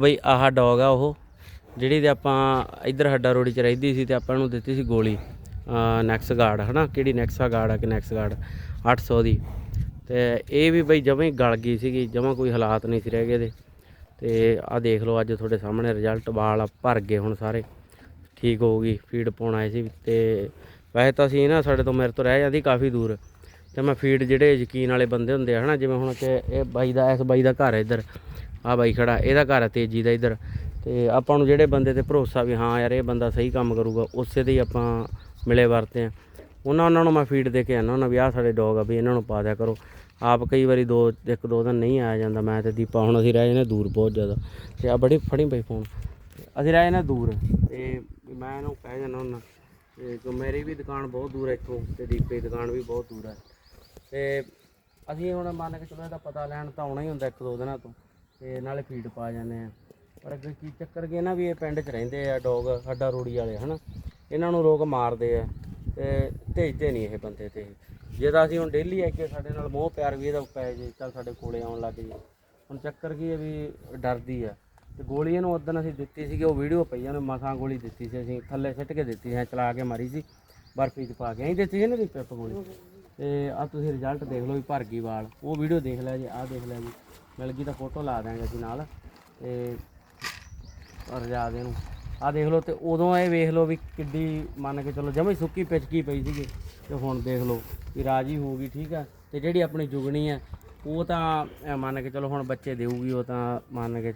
ਬਈ ਆਹ ਡੌਗ ਆ ਉਹ, ਜਿਹੜੀ ਤੇ ਆਪਾਂ ਇੱਧਰ ਹੱਡਾ ਰੋੜੀ ਚ ਰਹਿੰਦੀ ਸੀ ਤੇ ਆਪਾਂ ਨੂੰ ਦਿੱਤੀ ਸੀ ਗੋਲੀ ਨੈਕਸ ਗਾਰਡ ਹਨਾ? ਕਿਹੜੀ ਨੈਕਸਾ ਗਾਰਡ ਆ ਕਿ ਨੈਕਸ ਗਾਰਡ 800 ਦੀ। ਤੇ ਇਹ ਵੀ ਬਈ ਜਮਾਂ ਹੀ ਗਲ ਗਈ ਸੀਗੀ, ਜਮਾਂ ਕੋਈ ਹਾਲਾਤ ਨਹੀਂ ਸੀ ਰਹਿ ਗਏ ਦੇ ਤੇ ਆਹ ਦੇਖ ਲਓ ਅੱਜ ਤੁਹਾਡੇ ਸਾਹਮਣੇ ਰਿਜ਼ਲਟ ਵਾਲ ਭਰ ਗਏ ਹੁਣ ਸਾਰੇ। ਠੀਕ ਹੋਊਗੀ ਫੀਡ ਪਾਉਣ ਆਏ ਸੀ ਤੇ ਵੈਸੇ ਤਾਂ ਅਸੀਂ ਨਾ ਸਾਡੇ ਤੋਂ ਮੇਰੇ ਤੋਂ ਰਹਿ ਜਾਂਦੀ ਕਾਫੀ ਦੂਰ। ਤੇ ਮੈਂ ਫੀਡ ਜਿਹੜੇ ਯਕੀਨ ਵਾਲੇ ਬੰਦੇ ਹੁੰਦੇ ਆ, ਹਨਾ? ਜਿਵੇਂ ਹੁਣ ਕਿ ਇਹ ਬਾਈ ਦਾ, ਇਸ ਬਾਈ ਦਾ ਘਰ ਹੈ ਇੱਧਰ। ਆ ਬਾਈ ਖੜਾ, ਇਹਦਾ ਘਰ ਹੈ ਤੇਜੀ ਦਾ ਇੱਧਰ। ਤੇ ਆਪਾਂ ਨੂੰ ਜਿਹੜੇ ਬੰਦੇ ਤੇ ਭਰੋਸਾ ਵੀ ਹਾਂ ਯਾਰ, ਇਹ ਬੰਦਾ ਸਹੀ ਕੰਮ ਕਰੂਗਾ, ਉਸੇ 'ਤੇ ਹੀ ਆਪਾਂ ਮਿਲੇ ਵਰਤੇ ਆ। ਉਹਨਾਂ ਉਹਨਾਂ ਨੂੰ ਮੈਂ ਫੀਡ ਦੇ ਕੇ ਆਨਾ, ਉਹਨਾਂ ਵੀ ਆਹ ਸਾਡੇ ਡੌਗ ਆ, ਵੀ ਇਹਨਾਂ ਨੂੰ ਪਾ ਦਿਆ ਕਰੋ। ਆਪ ਕਈ ਵਾਰੀ ਦੋ, ਇੱਕ, ਦੋ ਦਿਨ ਨਹੀਂ ਆਇਆ ਜਾਂਦਾ, ਮੈਂ ਤੇ ਦੀਪਾ, ਹੁਣ ਅਸੀਂ ਰਹਿ ਜਾਂਦੇ ਦੂਰ ਬਹੁਤ ਜ਼ਿਆਦਾ। ਤੇ ਆ ਬੜੀ ਫੜੀ ਪਈ ਫੋਨ ਅਸੀਂ ਰਹਿ ਜਾਂਦੇ ਦੂਰ, ਤੇ ਮੈਂ ਇਹਨੂੰ ਕਹਿ ਜਾਂਦਾ ਹੁੰਦਾ, ਤੇ ਕਿ ਮੇਰੀ ਵੀ ਦੁਕਾਨ ਬਹੁਤ ਦੂਰ ਹੈ ਇੱਥੋਂ, ਤੇ ਦੀਪੇ ਦੀ ਦੁਕਾਨ ਵੀ ਬਹੁਤ ਦੂਰ ਹੈ। ਤੇ ਅਸੀਂ ਹੁਣ ਮੰਨ ਕੇ ਚਲੋ ਇਹਦਾ ਪਤਾ ਲੈਣ ਤਾਂ ਆਉਣਾ ਹੀ ਹੁੰਦਾ ਇੱਕ ਦੋ ਦਿਨਾਂ ਤੋਂ। ਤੇ ਨਾਲੇ ਫੀਡ ਪਾ ਜਾਂਦੇ ਆ। ਪਰ ਅੱਗੇ ਕੀ ਚੱਕਰ ਕੀ ਨਾ ਵੀ ਇਹ ਪਿੰਡ 'ਚ ਰਹਿੰਦੇ ਆ ਡੌਗ ਹੱਡਾ ਰੂੜੀ ਵਾਲੇ, ਹਨਾ? ਇਹਨਾਂ ਨੂੰ ਲੋਕ ਮਾਰਦੇ ਆ ਤੇ ਭੇਜਦੇ ਨਹੀਂ ਇਹ ਬੰਦੇ ਤੇ। ਜੇ ਤਾਂ ਅਸੀਂ ਹੁਣ ਡੇਲੀ ਆ ਕੇ ਸਾਡੇ ਨਾਲ ਮੋਹ ਪਿਆਰ ਵੀ ਇਹਦਾ ਪੈ ਜੇ, ਚੱਲ ਸਾਡੇ ਕੋਲੇ ਆਉਣ ਲੱਗ ਜੇ। ਹੁਣ ਚੱਕਰ ਕੀ ਹੈ ਵੀ ਡਰਦੀ ਆ। ਤੇ ਗੋਲੀ ਇਹਨੂੰ ਉਦੋਂ ਅਸੀਂ ਦਿੱਤੀ ਸੀਗੀ, ਉਹ ਵੀਡੀਓ ਪਈ ਉਹਨੇ ਮਸਾਂ ਗੋਲੀ ਦਿੱਤੀ ਸੀ, ਅਸੀਂ ਥੱਲੇ ਸਿੱਟ ਕੇ ਦਿੱਤੀ ਸੀ ਚਲਾ ਕੇ ਮਾਰੀ ਸੀ। ਬਰਫੀ 'ਚ ਪਾ ਕੇ ਅਸੀਂ ਦਿੱਤੀ ਸੀ ਨਾ ਦੀ ਪਿੱਪ ਗੋਲੀ? ਤੇ ਆ ਤੁਸੀਂ ਰਿਜ਼ਲਟ ਦੇਖ ਲਓ ਵੀ ਭਰ ਗਈ ਵਾਲ। ਉਹ ਵੀਡੀਓ ਦੇਖ ਲਿਆ ਜੀ, ਆਹ ਦੇਖ ਲਿਆ ਜੀ। ਮਿਲ ਗਈ ਤਾਂ ਫੋਟੋ ਲਾ ਦਾਂਗੇ ਅਸੀਂ ਨਾਲ। ਤੇ ਰਜਾ ਦੇ ਨੂੰ ਆ ਦੇਖ ਲਓ ਤੇ ਉਦੋਂ ਇਹ ਵੇਖ ਲਓ ਵੀ ਕਿੱਡੀ ਮੰਨ ਕੇ ਚਲੋ ਜਮੇ ਸੁੱਕੀ ਪਿਚਕੀ ਪਈ ਸੀਗੀ। ਤੇ ਹੁਣ ਦੇਖ ਲਓ ਵੀ ਰਾਜੀ ਹੋ ਗਈ, ਠੀਕ ਆ। ਤੇ ਜਿਹੜੀ ਆਪਣੀ ਜੁਗਣੀ ਆ, ਉਹ ਤਾਂ ਮੰਨ ਕੇ ਚਲੋ ਹੁਣ ਬੱਚੇ ਦੇਊਗੀ, ਉਹ ਤਾਂ ਮੰਨ ਕੇ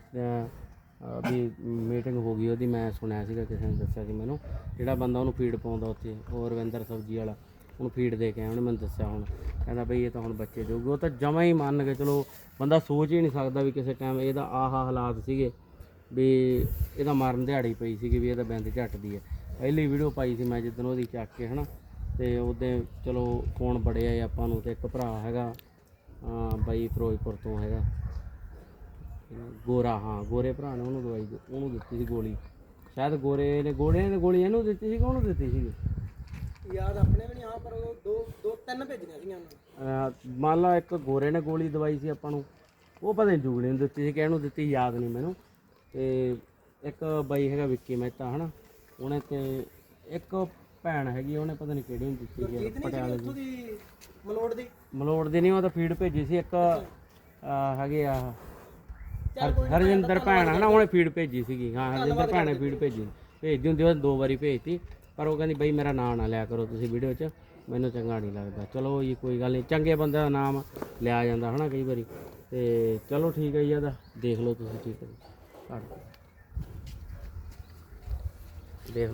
ਵੀ ਮੀਟਿੰਗ ਹੋ ਗਈ ਉਹਦੀ। ਮੈਂ ਸੁਣਿਆ ਸੀਗਾ, ਕਿਸੇ ਨੇ ਦੱਸਿਆ ਸੀ ਮੈਨੂੰ। ਜਿਹੜਾ ਬੰਦਾ ਉਹਨੂੰ ਫੀਡ ਪਾਉਂਦਾ ਉੱਥੇ, ਉਹ ਰਵਿੰਦਰ ਸਬਜ਼ੀ ਵਾਲਾ। ਉਹਨੂੰ ਫੀਡ ਦੇ ਕੇ ਆਇਆ ਉਹਨੇ ਮੈਨੂੰ ਦੱਸਿਆ ਹੁਣ। ਕਹਿੰਦਾ ਬਈ ਇਹ ਤਾਂ ਹੁਣ ਬੱਚੇ ਦੇਊਗੀ ਉਹ ਤਾਂ ਜਮਾ ਹੀ ਮੰਨ ਕੇ ਚਲੋ, ਬੰਦਾ ਸੋਚ ਹੀ ਨਹੀਂ ਸਕਦਾ ਵੀ ਕਿਸੇ ਟਾਈਮ ਇਹਦਾ ਆਹਾ ਹਾਲਾਤ ਸੀਗੇ, ਵੀ ਇਹਦਾ ਮਰਨ ਦਿਹਾੜੀ ਪਈ ਸੀਗੀ, ਵੀ ਇਹਦਾ ਬਿੰਦ ਝੱਟਦੀ ਹੈ ਪਹਿਲੀ ਵੀਡੀਓ ਪਾਈ ਸੀ ਮੈਂ ਜਿੱਦਣ ਉਹਦੀ ਚੱਕ ਕੇ, ਹਨਾ। ਤੇ ਉਹਦੇ, ਚਲੋ ਫੋਨ ਬੜੇ ਆਏ ਆਪਾਂ ਨੂੰ ਤੇ ਇੱਕ ਭਰਾ ਹੈਗਾ ਬਾਈ ਫਿਰੋਜ਼ਪੁਰ ਤੋਂ ਹੈਗਾ। ਗੋਰਾ, ਹਾਂ, ਗੋਰੇ ਭਰਾ ਨੇ ਉਹਨੂੰ ਦਵਾਈ ਉਹਨੂੰ ਦਿੱਤੀ ਸੀ ਗੋਲੀ। ਸ਼ਾਇਦ ਗੋਰੇ ਨੇ ਗੋਰੇ ਨੇ ਗੋਲੀ ਇਹਨੂੰ ਦਿੱਤੀ ਸੀ ਕਿ ਉਹਨੂੰ ਦਿੱਤੀ ਸੀ ਯਾਦ ਆਪਣੇ ਵੀ ਨਹੀਂ ਆ ਪਰ ਉਹ ਦੋ ਦੋ ਤਿੰਨ ਭੇਜੀਆਂ ਸੀਗੀਆਂ ਉਹਨਾਂ ਅਹ ਮੰਨ ਲਾ ਇੱਕ ਗੋਰੇ ਨੇ ਗੋਲੀ ਦਵਾਈ ਸੀ ਆਪਾਂ ਨੂੰ ਉਹ ਪਤਾ ਨਹੀਂ ਜੁਗਲੀ ਨੂੰ ਦਿੱਤੀ ਸੀ ਕਿ ਇਹਨੂੰ ਦਿੱਤੀ ਯਾਦ ਨਹੀਂ ਮੈਨੂੰ। ਤੇ ਇੱਕ ਬਾਈ ਹੈਗਾ ਵਿੱਕੀ ਮਹਿਤਾ ਹਨਾ? ਉਹਨੇ ਤੇ ਇੱਕ ਭੈਣ ਹੈਗੀ ਉਹਨੇ ਪਤਾ ਨਹੀਂ ਕਿਹੜੀ ਨੂੰ ਦਿੱਤੀ ਸੀ ਪਟਿਆਲੇ ਦੀ। ਦੀ ਮਲੋੜ ਦੀ? ਮਲੋੜ ਦੀ ਨਹੀਂ ਉਹ ਤਾਂ ਫੀਡ ਭੇਜੀ ਸੀ ਇੱਕ ਅਹ ਹੈਗੇ ਆ ਹਰ- ਹਰਜਿੰਦਰ ਭੈਣ ਹੈ ਨਾ ਉਹਨੇ ਫੀਡ ਭੇਜੀ ਸੀਗੀ ਹਾਂ ਹਰਜਿੰਦਰ ਭੈਣ ਨੇ ਫੀਡ ਭੇਜੀ। ਭੇਜਦੀ ਹੁੰਦੀ ਉਹ ਦੋ ਵਾਰੀ ਭੇਜਤੀ। ਪਰ ਉਹ ਕਹਿੰਦੀ, ਬਈ ਮੇਰਾ ਨਾਂ ਨਾ ਲਿਆ ਕਰੋ ਤੁਸੀਂ ਵੀਡੀਓ 'ਚ, ਮੈਨੂੰ ਚੰਗਾ ਨਹੀਂ ਲੱਗਦਾ। ਚਲੋ ਜੀ, ਕੋਈ ਗੱਲ ਨਹੀਂ, ਚੰਗੇ ਬੰਦੇ ਦਾ ਨਾਮ ਲਿਆ ਜਾਂਦਾ ਹਨਾ ਕਈ ਵਾਰੀ। ਤੇ ਚਲੋ ਠੀਕ ਹੈ ਜੀ, ਇਹਦਾ ਦੇਖ ਲਓ ਤੁਸੀਂ ਠੀਕ ਹੈ ਜੀ। ਦੇਖ